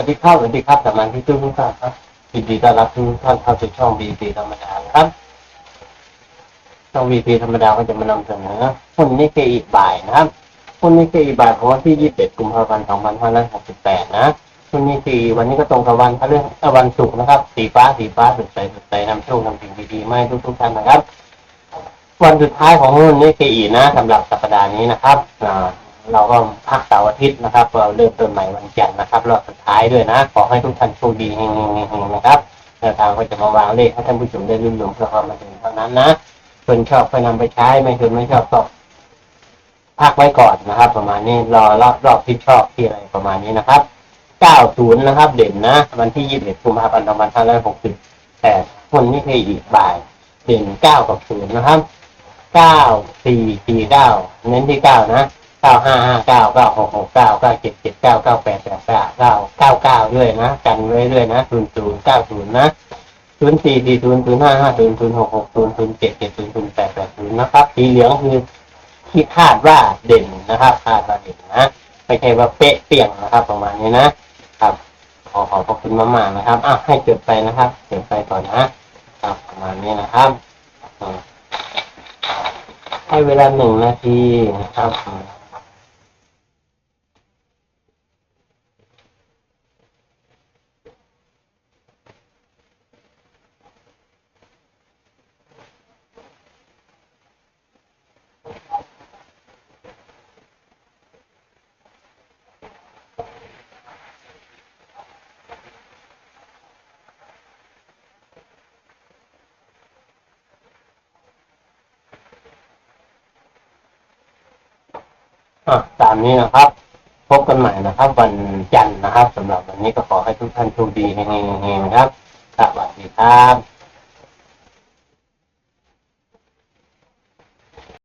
วัสดีครับสวัสดีครับสมาชิกทุกท่านครับยินดีต้อนรับทุกท่านเข้าสู่ช่องบีพีธรรมดาครับช่องบีพีธรรมดาก็จะมานำเสนอหุ้นนิเคอีกบ่ายนะครับหุ้นนิเคอีกบ่ายของวันที่ 21 กุมภาพันธ์ 2568 นะหุ้นนิเคอีวันนี้ก็ตรงกับวันพฤหัสเอ่อวันศุกร์นะครับ สีฟ้าสีฟ้าสดใสสดใสนำโชคนำสิ่งดีๆมาให้ทุกๆท่านนะครับ วันสุดท้ายของหุ้นนิเคอีนะสำหรับสัปดาห์นี้นะครับอ่า เราก็พักเสาร์อาทิตย์นะครับ เราเริ่มต้นใหม่วันจันทร์นะครับรอบสุดท้ายด้วยนะ ขอให้ทุกท่านโชคดีเฮงๆนะครับแนวทางก็จะมาวางเลขให้ท่านผู้ชมได้รุ่นรวมเพื่อความบันเทิงเท่านั้นนะคนชอบไปนำไปใช้ไม่คนไม่ชอบก็พักไว้ก่อนนะครับ ประมาณนี้รอรอบรอบที่ชอบที่อะไรประมาณนี้นะครับ 90 นะครับ เด่นนะ วันที่ 21กุมภาพันธ์2560แต่คนนี้คืออีกบ่ายเด่น9กับ0นะครับ 9 4 4 9 เน้นที่ 9 นะ เก้าห้าห้าเก้าเก้าหกหกเก้าเก้าเจ็ดเจ็ดเก้าเก้าแปดแปดเก้าเก้าเก้าเก้าด้วยนะกันไว้ด้วยนะศูนย์ศูนย์เก้าศูนย์นะศูนย์สี่สี่ศูนย์ศูนย์ห้าห้าศูนย์ศูนย์หกหกศูนย์ศูนย์เจ็ดเจ็ดศูนย์ศูนย์แปดแปดศูนย์นะครับสีเหลืองคือที่คาดว่าเด่นนะครับคาดว่าเด่นนะไม่ใช่ว่าเป๊ะเปี่ยงนะครับ ประมาณนี้นะครับขอขอบพระคุณมากๆนะครับอะให้จดไปนะครับจดไปก่อนนะครับประมาณนี้นะครับให้เวลาหนึ่งนาทีนะครับ อะตามนี้นะครับ พบกันใหม่นะครับ วันจันทร์นะครับสำหรับวันนี้ก็ขอให้ทุกท่านโชคดีเฮงๆๆนะครับสวัสดีครับ